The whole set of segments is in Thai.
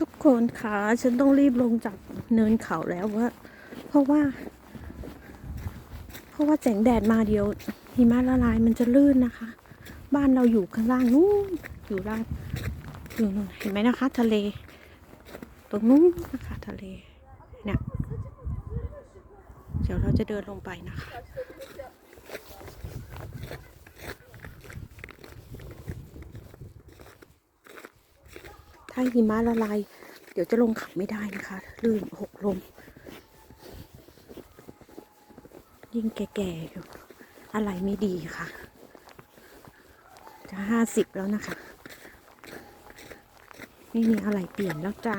ทุกคนคะฉันต้องรีบลงจากเนินเขาแล้วว่าเพราะว่า เพราะว่าแสงแดดมาเดียวหิมะละลายมันจะลื่นนะคะ บ้านเราอยู่ข้างล่างนู้นอยู่ล่างอยู่นู่นเห็นไหมนะคะ ทะเล ตรงนู้นนะคะ ทะเลเนี่ยเดี๋ยวเราจะเดินลงไปนะคะ ถ้าหิมะละลาย เดี๋ยวจะลงเขาไม่ได้นะคะลื่นหกลม ยิ่งแก่ๆอยู่อะไรไม่ดีค่ะ จะห้าสิบแล้วนะคะ ไม่มีอะไรเปลี่ยนแล้วจ้า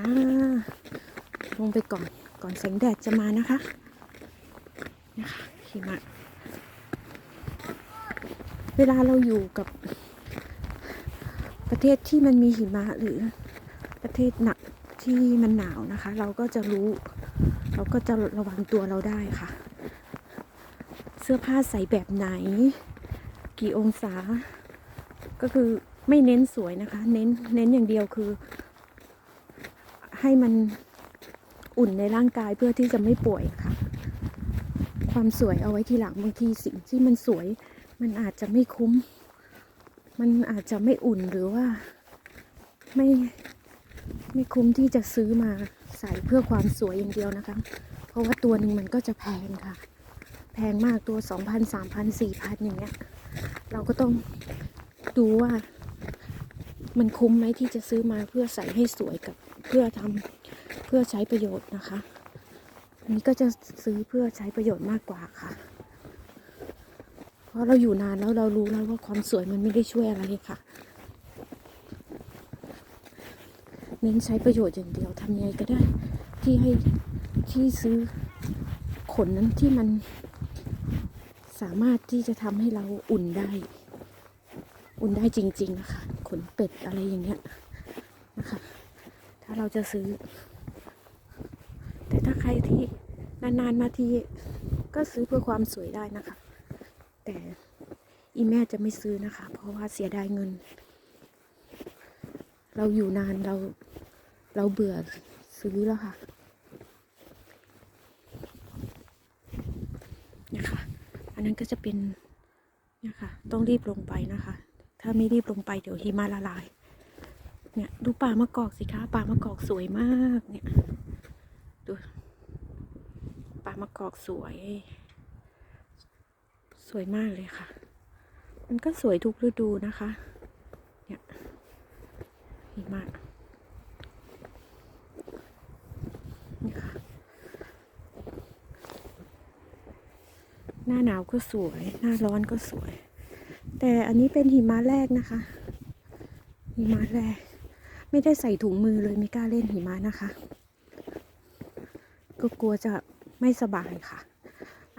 ลงไปก่อนก่อนแสงแดดจะมานะคะ นะคะหิมะเวลาเราอยู่กับประเทศที่มันมีหิมะหรือ ประเทศหนักที่มันหนาวนะคะ เราก็จะรู้ เราก็จะระวังตัวเราได้ค่ะ เสื้อผ้าใส่แบบไหน กี่องศา ก็คือไม่เน้นสวยนะคะ เน้นเน้นอย่างเดียวคือ ให้มันอุ่นในร่างกายเพื่อที่จะไม่ป่วยค่ะ ความสวยเอาไว้ทีหลังบางทีสิ่งที่มันสวย มันอาจจะไม่คุ้ม มันอาจจะไม่อุ่นหรือว่าไม่ ไม่คุ้มที่จะซื้อมาใส่เพื่อความสวยอย่างเดียวนะคะ เพราะว่าตัวหนึ่งมันก็จะแพงค่ะ แพงมากตัวสองพันสามพันสี่พันอย่างเงี้ย เราก็ต้องดูว่า มันคุ้มไหมที่จะซื้อมาเพื่อใส่ให้สวยกับเพื่อทำเพื่อใช้ประโยชน์นะคะอันนี้ก็จะซื้อเพื่อใช้ประโยชน์มากกว่าค่ะ เพราะเราอยู่นานแล้วเรารู้แล้วว่าความสวยมันไม่ได้ช่วยอะไรค่ะ เน้นใช้ประโยชน์อย่างเดียวทำยังไงก็ได้ ที่ให้ที่ซื้อขนนั้นที่มันสามารถที่จะทำให้เราอุ่นได้ อุ่นได้จริง ๆ นะคะ ขนเป็ดอะไรอย่างเงี้ยนะคะ ถ้าเราจะซื้อ แต่ถ้าใครที่นาน ๆ มาทีก็ซื้อเพื่อความสวยได้นะคะ แต่อีแม่จะไม่ซื้อนะคะ เพราะว่าเสียดายเงิน เราอยู่นานเรา เราเบื่อซื้อแล้วค่ะนี่ค่ะอันนั้นก็จะเป็นเนี่ยค่ะ ต้องรีบลงไปนะคะ ถ้าไม่รีบลงไปเดี๋ยวหิมะละลาย เนี่ยดูป่ามะกอกสิคะป่ามะกอกสวยมากเนี่ยดูป่ามะกอกสวย สวยมากเลยค่ะ มันก็สวยทุกฤดูนะคะ เนี่ยหิมะนี่ค่ะ ห น้าหนาวก็สวย หน้าร้อนก็สวย แต่อันนี้เป็นหิมะแรกนะคะหิมะแรก ไม่ได้ใส่ถุงมือเลยไม่กล้าเล่นหิมะนะคะ ก็กลัวจะไม่สบายค่ะ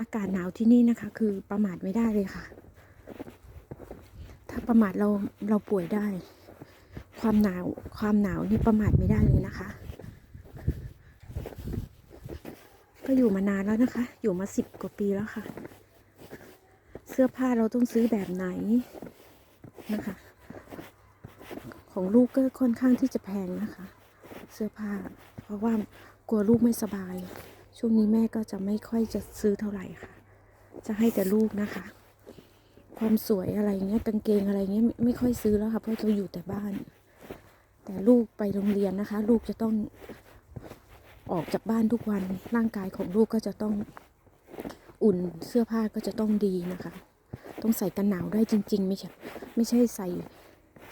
อากาศหนาวที่นี่นะคะ คือประมาทไม่ได้เลยค่ะ ถ้าประมาทเราเราป่วยได้ ความหนาวความหนาวนี่ประมาทไม่ได้เลยนะคะก็อยู่มานานแล้วนะคะ อยู่มาสิบกว่าปีแล้วค่ะ สื้อผ้าเราต้องซื้อแบบไหนนะคะ ของลูกก็ค่อนข้างที่จะแพงนะคะ เสื้อผ้า เพราะว่ากลัวลูกไม่สบาย ช่วงนี้แม่ก็จะไม่ค่อยจะซื้อเท่าไหร่ค่ะ จะให้แต่ลูกนะคะ ความสวยอะไรเงี้ยกางเกงอะไรเงี้ยไม่ไม่ค่อยซื้อแล้วค่ะเพราะเราอยู่แต่บ้าน แต่ลูกไปโรงเรียนนะคะ ลูกจะต้องออกจากบ้านทุกวันร่างกายของลูกก็จะต้อง อุ่นเสื้อผ้าก็จะต้องดีนะคะ ต้องใส่กันหนาวได้จริง ๆ ไม่ใช่ไม่ใช่ใส่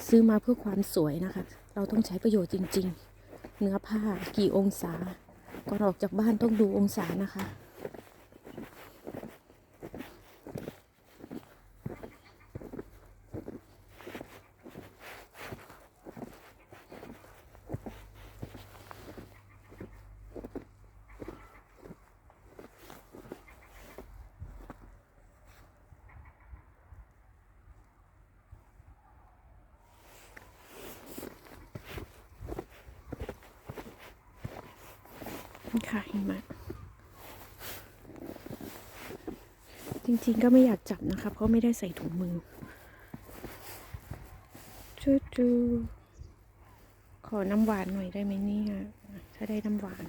ซื้อมาเพื่อความสวยนะคะ เราต้องใช้ประโยชน์จริง ๆ เนื้อผ้ากี่องศาก่อนออกจากบ้านต้องดูองศานะคะ ค่ะหิมะจริงๆก็ไม่อยากจับนะคะ เพราะไม่ได้ใส่ถุงมือจูจูขอน้ำหวานหน่อยได้ไหมเนี่ยถ้าได้น้ำหวาน